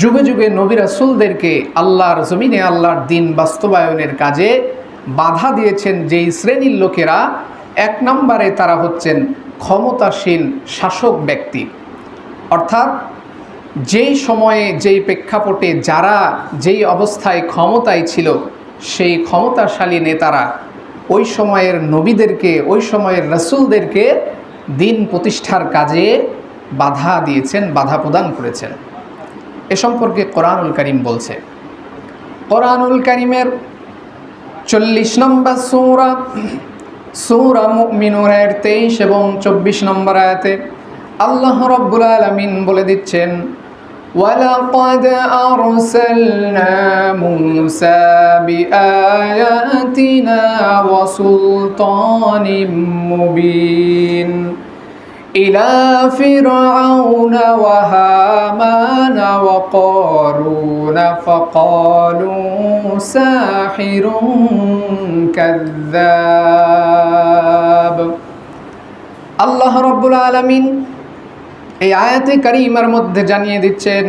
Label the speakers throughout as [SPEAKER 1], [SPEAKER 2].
[SPEAKER 1] যুগে যুগে নবী রাসুলদেরকে আল্লাহর জমিনে আল্লাহর দিন বাস্তবায়নের কাজে বাধা দিয়েছেন যেই শ্রেণির লোকেরা, এক নম্বরে তারা হচ্ছেন ক্ষমতাসীন শাসক ব্যক্তি। অর্থাৎ যেই সময়ে যেই প্রেক্ষাপটে যারা যেই অবস্থায় ক্ষমতায় ছিল, সেই ক্ষমতাশালী নেতারা ওই সময়ের নবীদেরকে, ওই সময়ের রসুলদেরকে দিন প্রতিষ্ঠার কাজে বাধা দিয়েছেন, বাধা প্রদান করেছেন। এ সম্পর্কে কোরআনুল করিম বলছে কোরআনুল করিমের চল্লিশ নম্বর সৌরা সৌরা মুমিনুরের তেইশ এবং চব্বিশ নম্বর আয়াতে আল্লাহ রব্বুল আলমিন বলে দিচ্ছেন ولقد أرسلنا موسى بآياتنا وسلطان مبين إلى فرعون وهامان وقارون فقالوا ساحر كذاب আল্লাহ রব্বুল আলমিন এই আয়াতে কারিমার মধ্যে জানিয়ে দিচ্ছেন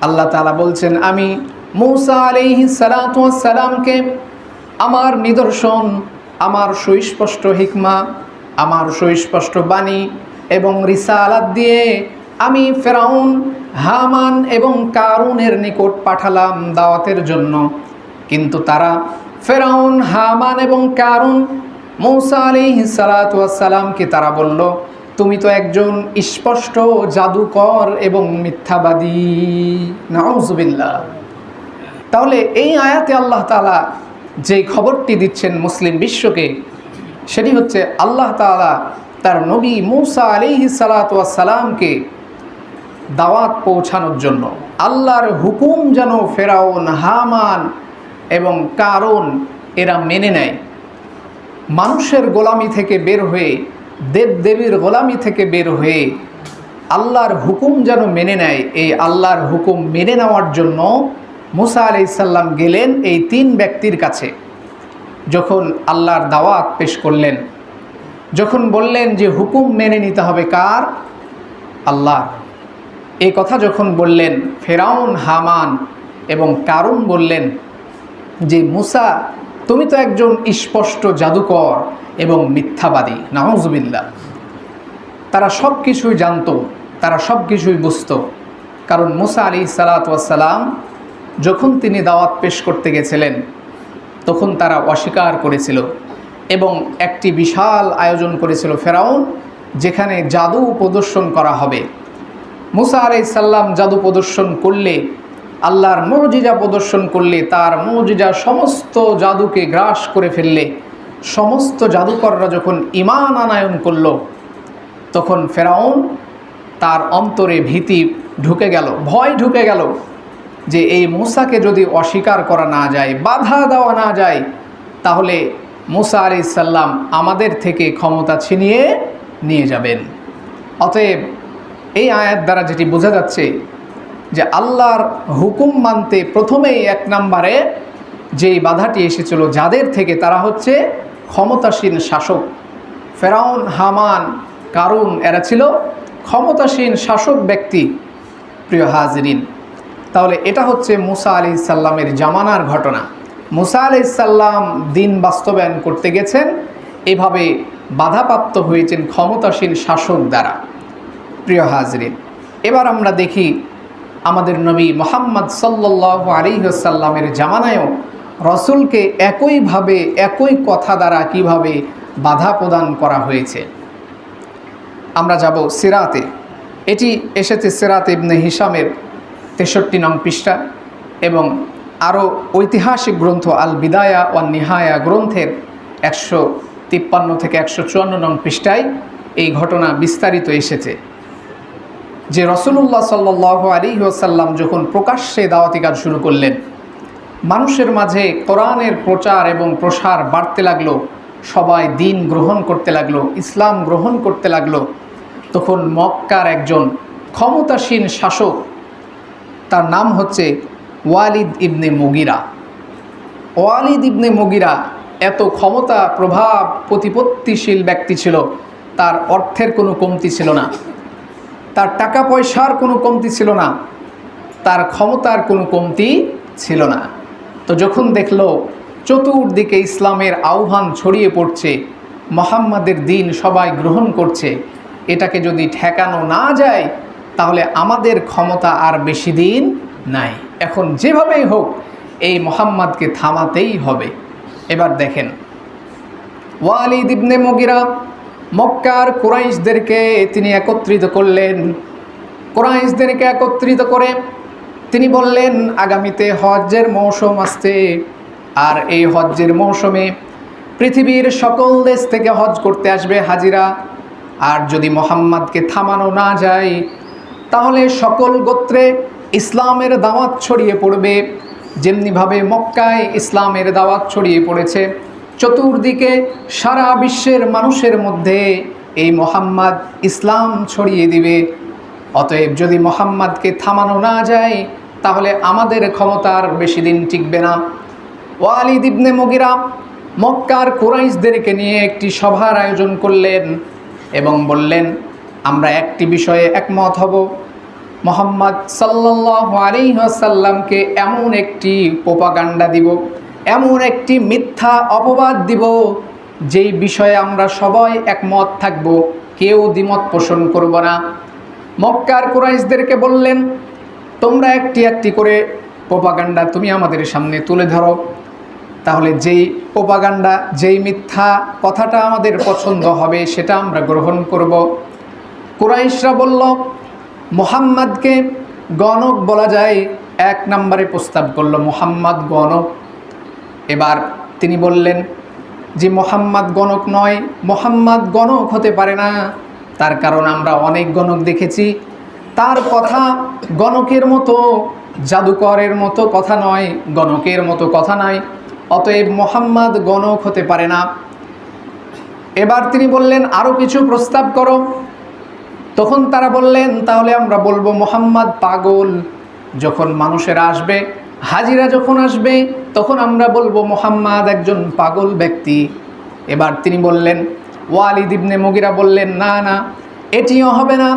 [SPEAKER 1] আল্লাহ তালা বলছেন আমি মৌসা আলিহি সালাতামকে আমার নিদর্শন আমার সুস্পষ্ট হিকমা আমার সুস্পষ্ট বাণী এবং রিসালাত দিয়ে আমি ফেরাউন, হামান এবং কারুনের নিকট পাঠালাম দাওয়াতের জন্য। কিন্তু তারা ফেরাউন, হামান এবং কারুন, মৌসা আলী সালাতামকে তারা বলল, তুমি তো একজন স্পষ্ট জাদুকর এবং মিথ্যাবাদী। নাউজুবিল্লাহ তাহলে এই আয়াতে আল্লাহ তালা যে খবরটি দিচ্ছেন মুসলিম বিশ্বকে সেটি হচ্ছে আল্লাহ তালা তার নবী মৌসা আলিহি সালাতামকে দাওয়াত পৌঁছানোর জন্য। আল্লাহর হুকুম যেন ফেরাউন, হামান এবং কারণ এরা মেনে নেয়। মানুষের গোলামি থেকে বের হয়ে দেব দেবীর গোলামি থেকে বের হয়ে আল্লাহর হুকুম যেন মেনে নেয়। এই আল্লাহর হুকুম মেনে নেওয়ার জন্য মুসা আলাইসাল্লাম গেলেন এই তিন ব্যক্তির কাছে। যখন আল্লাহর দাওয়াত পেশ করলেন, যখন বললেন যে হুকুম মেনে নিতে হবে কার? আল্লাহ এই কথা যখন বললেন, ফেরাউন, হামান এবং কারুন বললেন যে, মুসা, তুমি তো একজন স্পষ্ট জাদুকর এবং মিথ্যাবাদী নাহজবিল্লা তারা সব কিছুই জানত, তারা সব কিছুই বুঝত। কারণ মুসা আলী সালাতাম যখন তিনি দাওয়াত পেশ করতে গেছিলেন তখন তারা অস্বীকার করেছিল এবং একটি বিশাল আয়োজন করেছিল ফেরাউন, যেখানে জাদু প্রদর্শন করা হবে। মুসা আলাই সাল্লাম জাদু প্রদর্শন করলে, আল্লাহর মৌজিজা প্রদর্শন করলে, তার মৌজিজা সমস্ত জাদুকে গ্রাস করে ফেললে, সমস্ত জাদুকররা যখন ইমান আনায়ন করল, তখন ফেরাউন তার অন্তরে ভীতি ঢুকে গেল, ভয় ঢুকে গেল। যে এই মুসাকে যদি অস্বীকার করা না যায়, বাধা দেওয়া না যায়, তাহলে মুসা আলি সাল্লাম আমাদের থেকে ক্ষমতা ছিনিয়ে নিয়ে যাবেন। অতএব এই আয়াত দ্বারা যেটি বোঝা যাচ্ছে যে আল্লাহর হুকুম মানতে প্রথমেই এক নম্বরে যেই বাধাটি এসেছিল, যাদের থেকে তারা হচ্ছে ক্ষমতাসীন শাসক। ফেরাউন, হামান, কারুন, এরা ছিল ক্ষমতাসীন শাসক ব্যক্তি, প্রিয় হাজরিন। তাহলে এটা হচ্ছে মুসা আলি সাল্লামের জামানার ঘটনা। মুসা আলি সাল্লাম দিন বাস্তবায়ন করতে গেছেন, এভাবে বাধাপ্রাপ্ত হয়েছেন ক্ষমতাসীন শাসক দ্বারা। প্রিয় হাজরিন, এবার আমরা দেখি আমাদের নবী মোহাম্মদ সাল্লাহ আলিহাসাল্লামের জামানায়ও রসুলকে একইভাবে একই কথা দ্বারা কীভাবে বাধা প্রদান করা হয়েছে। আমরা যাব সিরাতে। এটি এসেছে সিরাত ইবনে হিসামের তেষট্টি নং পৃষ্ঠা এবং আরও ঐতিহাসিক গ্রন্থ আল বিদায়া ও নিহায়া গ্রন্থের একশো তিপ্পান্ন থেকে একশো চুয়ান্ন নং পৃষ্ঠায় এই ঘটনা বিস্তারিত এসেছে। যে রসুল্লাহ সাল্লাহ আলী ওসাল্লাম যখন প্রকাশ্যে দাওয়াতি কাজ শুরু করলেন, মানুষের মাঝে কোরআনের প্রচার এবং প্রসার বাড়তে লাগল, সবাই দিন গ্রহণ করতে লাগল, ইসলাম গ্রহণ করতে লাগল, তখন মক্কার একজন ক্ষমতাসীন শাসক তার নাম হচ্ছে ওয়ালিদ ইবনে মুগিরা। ওয়ালিদ ইবনে মুগিরা এত ক্ষমতা, প্রভাব, প্রতিপত্তিশীল ব্যক্তি ছিল, তার অর্থের কোনো কমতি ছিল না। তার টাকা পয়সার কোনো কমতি ছিল না। তার ক্ষমতার কোনো কমতি ছিল না। তো যখন দেখল চতুর্দিকে ইসলামের আহ্বান ছড়িয়ে পড়ছে, মোহাম্মদের দিন সবাই গ্রহণ করছে, এটাকে যদি ঠেকানো না যায় তাহলে আমাদের ক্ষমতা আর বেশি দিন নাই। এখন যেভাবেই হোক, এই মোহাম্মদকে থামাতেই হবে। এবার দেখেন, ওয়ালিদ ইবনে মগিরা মক্কার কুরাইশদেরকে তিনি একত্রিত করলেন। কুরাইশদেরকে একত্রিত করে তিনি বললেন, আগামীতে হজ্জের মৌসুম আসছে। আর এই হজ্জের মৌসুমে পৃথিবীর সকল দেশ থেকে হজ করতে আসবে হাজিরা। আর যদি মোহাম্মদকে থামানো না যায় তাহলে সকল গোত্রে ইসলামের দাওয়াত ছড়িয়ে পড়বে। যেমনিভাবে মক্কায় ইসলামের দাওয়াত ছড়িয়ে পড়েছে, চতুর্দিকে সারা বিশ্বের মানুষের মধ্যে এই মোহাম্মদ ইসলাম ছড়িয়ে দিবে। অতএব যদি মোহাম্মদকে থামানো না যায়, তাহলে আমাদের ক্ষমতার বেশি দিন টিকবে না। ওয়ালিদ ইবনে মগিরা মক্কার কোরাইশদেরকে নিয়ে একটি সভার আয়োজন করলেন এবং বললেন আমরা একটি বিষয়ে একমত হব। মোহাম্মদ সাল্লাহ আলিহাসাল্লামকে এমন একটি পোপাগান্ডা দিব, এমন একটি মিথ্যা অপবাদ দিব, যেই বিষয়ে আমরা সবাই একমত থাকব, কেউ দ্বিমত পোষণ করব না। মক্কার কুরাইশদেরকে বললেন, তোমরা একটি একটি করে পোপাগান্ডা তুমি আমাদের সামনে তুলে ধরো। তাহলে যেই পোপাগান্ডা যেই মিথ্যা কথাটা আমাদের পছন্দ হবে, সেটা আমরা গ্রহণ করব। কুরাইশরা বলল, মোহাম্মদকে গণক বলা যায়। এক নম্বরে প্রস্তাব করল, মোহাম্মদ গণক। এবার তিনি বললেন, যে মোহাম্মদ গণক নয়, মোহাম্মদ গণক হতে পারে না। তার কারণ আমরা অনেক গণক দেখেছি। তার কথা গণকের মতো, জাদুকরের মতো কথা নয়, গণকের মতো কথা নয় অতএব মোহাম্মদ গণক হতে পারে না। এবার তিনি বললেন আরও কিছু প্রস্তাব করো। তখন তারা বললেন, তাহলে আমরা বলব মোহাম্মদ পাগল। যখন মানুষেরা আসবে, হাজিরা যখন আসবে, তখন আমরা বলব মোহাম্মদ একজন পাগল ব্যক্তি। এবার তিনি বললেন, ওয়ালিদ ইবনে মগিরা বললেন, না না, এটিও হবে না।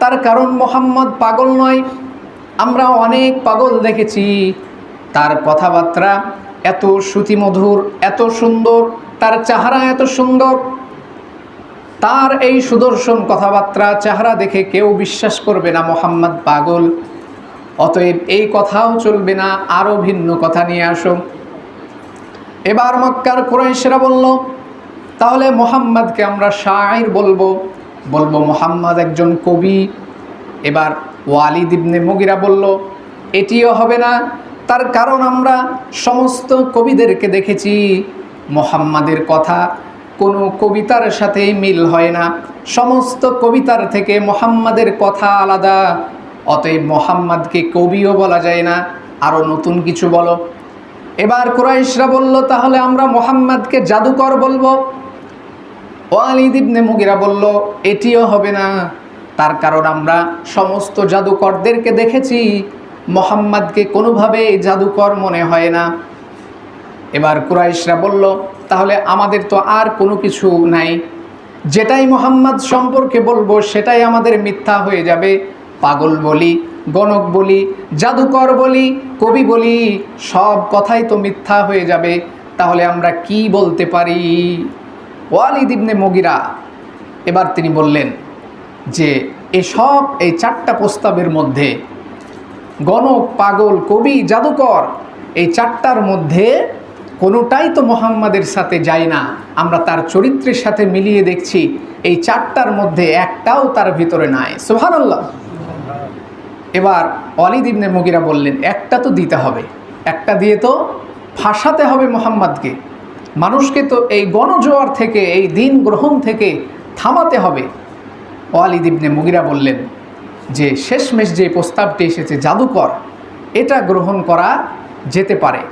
[SPEAKER 1] তার কারণ মোহাম্মদ পাগল নয়। আমরা অনেক পাগল দেখেছি। তার কথাবার্তা এত শ্রুতিমধুর এত সুন্দর, তার চেহারা এত সুন্দর। তার এই সুদর্শন কথাবার্তা, চেহারা দেখে কেউ বিশ্বাস করবে না মোহাম্মদ পাগল। অতএব এই কথাও চলবে না, আরও ভিন্ন কথা নিয়ে আসো। এবার মক্কার কুরাইশরা বলল, তাহলে মোহাম্মদকে আমরা শায়ের বলব। বলব, মোহাম্মদ একজন কবি। এবার ওয়ালিদ ইবনে মুগিরা বলল, এটিও হবে না, তার কারণ আমরা সমস্ত কবিদেরকে দেখেছি, মোহাম্মদের কথা। কোনো কবিতার সাথেই মিল হয় না। সমস্ত কবিতার থেকে মোহাম্মদের কথা আলাদা। অতএব মোহাম্মদকে কবিও বলা যায় না। আরও নতুন কিছু বলো। এবার কুরাইশরা বলল, তাহলে আমরা মোহাম্মদকে জাদুকর বলব? ওয়ালিদ ইবনে মুগিরা বলল, এটিও হবে না। তার কারণ আমরা সমস্ত জাদুকরদেরকে দেখেছি। মোহাম্মদকে কোনোভাবে জাদুকর মনে হয় না। এবার কুরাইশরা বলল তাহলে আমাদের তো আর কোনো কিছু নাই। যেটাই মোহাম্মদ সম্পর্কে বলব, সেটাই আমাদের মিথ্যা হয়ে যাবে। পাগল বলি, গণক বলি, জাদুকর বলি, কবি বলি, সব কথাই তো মিথ্যা হয়ে যাবে। তাহলে আমরা কি বলতে পারি? ওয়ালিদ ইবনে মগিরা এবার তিনি বললেন যে, এসব এই চারটা প্রস্তাবের মধ্যে গণক, পাগল, কবি, জাদুকর, এই চারটার মধ্যে কোনোটাই তো মোহাম্মদের সাথে যায় না। আমরা তার চরিত্রের সাথে মিলিয়ে দেখছি, এই চারটার মধ্যে একটাও তার ভিতরে নাই। সোহানাল্লাহ এবার অলিদ ইবনে মগিরা বললেন, একটা তো দিতে হবে। একটা দিয়ে তো ফাঁসাতে হবে মোহাম্মদকে। মানুষকে তো এই গণজোয়ার থেকে, এই দিন গ্রহণ থেকে থামাতে হবে। ওয়ালিদ ইবনে মুগিরা বললেন, যে শেষমেশ যে প্রস্তাবটি এসেছে, জাদুকর, এটা গ্রহণ করা যেতে পারে।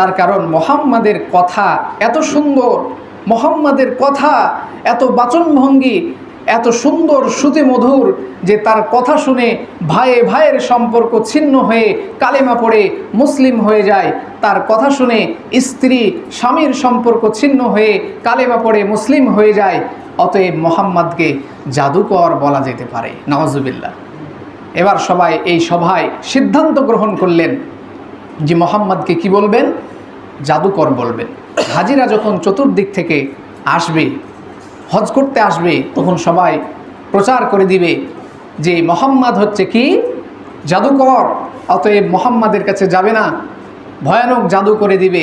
[SPEAKER 1] তার কারণ মোহাম্মদের কথা এত সুন্দর, মোহাম্মদের কথা এত বাচনভঙ্গি, এত সুন্দর শ্রুতি মধুর যে তার কথা শুনে ভাইয়ে ভাইয়ের সম্পর্ক ছিন্ন হয়ে কালেমা পড়ে মুসলিম হয়ে যায়। তার কথা শুনে স্ত্রী, স্বামীর সম্পর্ক ছিন্ন হয়ে কালেমা পড়ে মুসলিম হয়ে যায়। অতএব মোহাম্মদকে জাদুকর বলা যেতে পারে। নওয়াজুবিল্লা এবার সবাই এই সভায় সিদ্ধান্ত গ্রহণ করলেন। যে মোহাম্মদকে কি বলবেন? জাদুকর বলবেন। হাজিরা যখন চতুর্দিক থেকে আসবে, হজ করতে আসবে, তখন সবাই প্রচার করে দিবে যে মোহাম্মদ হচ্ছে কি? জাদুকর। অতএব মোহাম্মদের কাছে যাবে না। ভয়ানক জাদু করে দিবে।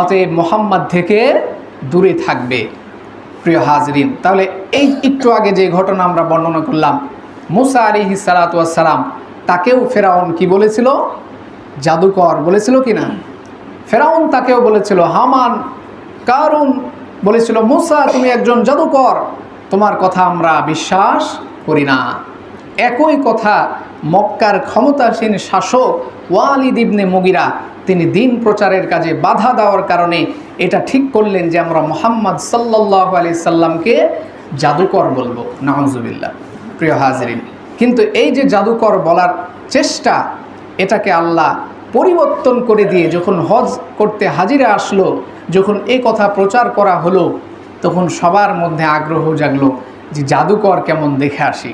[SPEAKER 1] অতএব মোহাম্মদ থেকে দূরে থাকবে। প্রিয় হাজরিন, তাহলে এই একটু আগে যে ঘটনা আমরা বর্ণনা করলাম, মুসা আলী সালাতাম তাকেও ফেরাউন কি বলেছিল? জাদুকর বলেছিল কি না ফেরাউন তাকেও বলেছিল, হামান, কারুন বলেছিল, মুসা, তুমি একজন জাদুকর, তোমার কথা আমরা বিশ্বাস করি না। একই কথা মক্কার ক্ষমতাসীন শাসক ওয়ালিদ ইবনে মুগিরা, তিনি দিন প্রচারের কাজে বাধা দেওয়ার কারণে এটা ঠিক করলেন যে আমরা মোহাম্মদ সাল্লাহ আলি সাল্লামকে জাদুকর বলব। নাহজুবিল্লাহ প্রিয় হাজরিন, কিন্তু এই যে জাদুকর বলার চেষ্টা এটাকে আল্লাহ পরিবর্তন করে দিয়ে যখন হজ করতে হাজিরা আসলো, যখন এই কথা প্রচার করা হলো, তখন সবার মধ্যে আগ্রহ জাগলো যে জাদুকর কেমন দেখে আসি।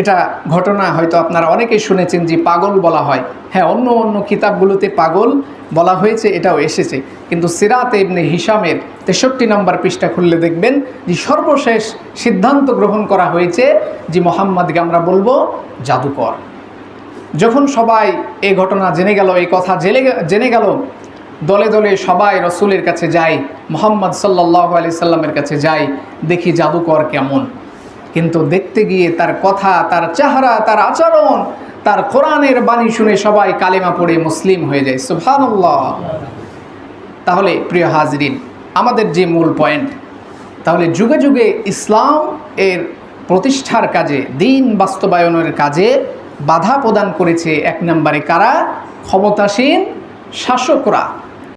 [SPEAKER 1] এটা ঘটনা হয়তো আপনারা অনেকেই শুনেছেন যে পাগল বলা হয়। হ্যাঁ অন্য অন্য কিতাবগুলোতে পাগল বলা হয়েছে, এটাও এসেছে। কিন্তু সিরাতে ইবনে হিসামের তেষট্টি নম্বর পৃষ্ঠা খুললে দেখবেন যে সর্বশেষ সিদ্ধান্ত গ্রহণ করা হয়েছে যে মোহাম্মদকে আমরা বলব জাদুকর। যখন সবাই এই ঘটনা জেনে গেল, এই কথা জেনে জেনে গেল, দলে দলে সবাই রসুলের কাছে যায় মোহাম্মদ সাল্লাহ আলি সাল্লামের কাছে যায় দেখি জাদুকর কেমন। কিন্তু দেখতে গিয়ে তার কথা, তার চেহারা, তার আচরণ, তার কোরআনের বাণী শুনে সবাই কালেমা পড়ে মুসলিম হয়ে যায়। সুবহানাল্লাহ। তাহলে প্রিয় হাজরিন, আমাদের যে মূল পয়েন্ট, তাহলে যুগে যুগে ইসলাম এর প্রতিষ্ঠার কাজে, দিন বাস্তবায়নের কাজে বাধা প্রদান করেছে এক নম্বরে কারা? ক্ষমতাসীন শাসকরা।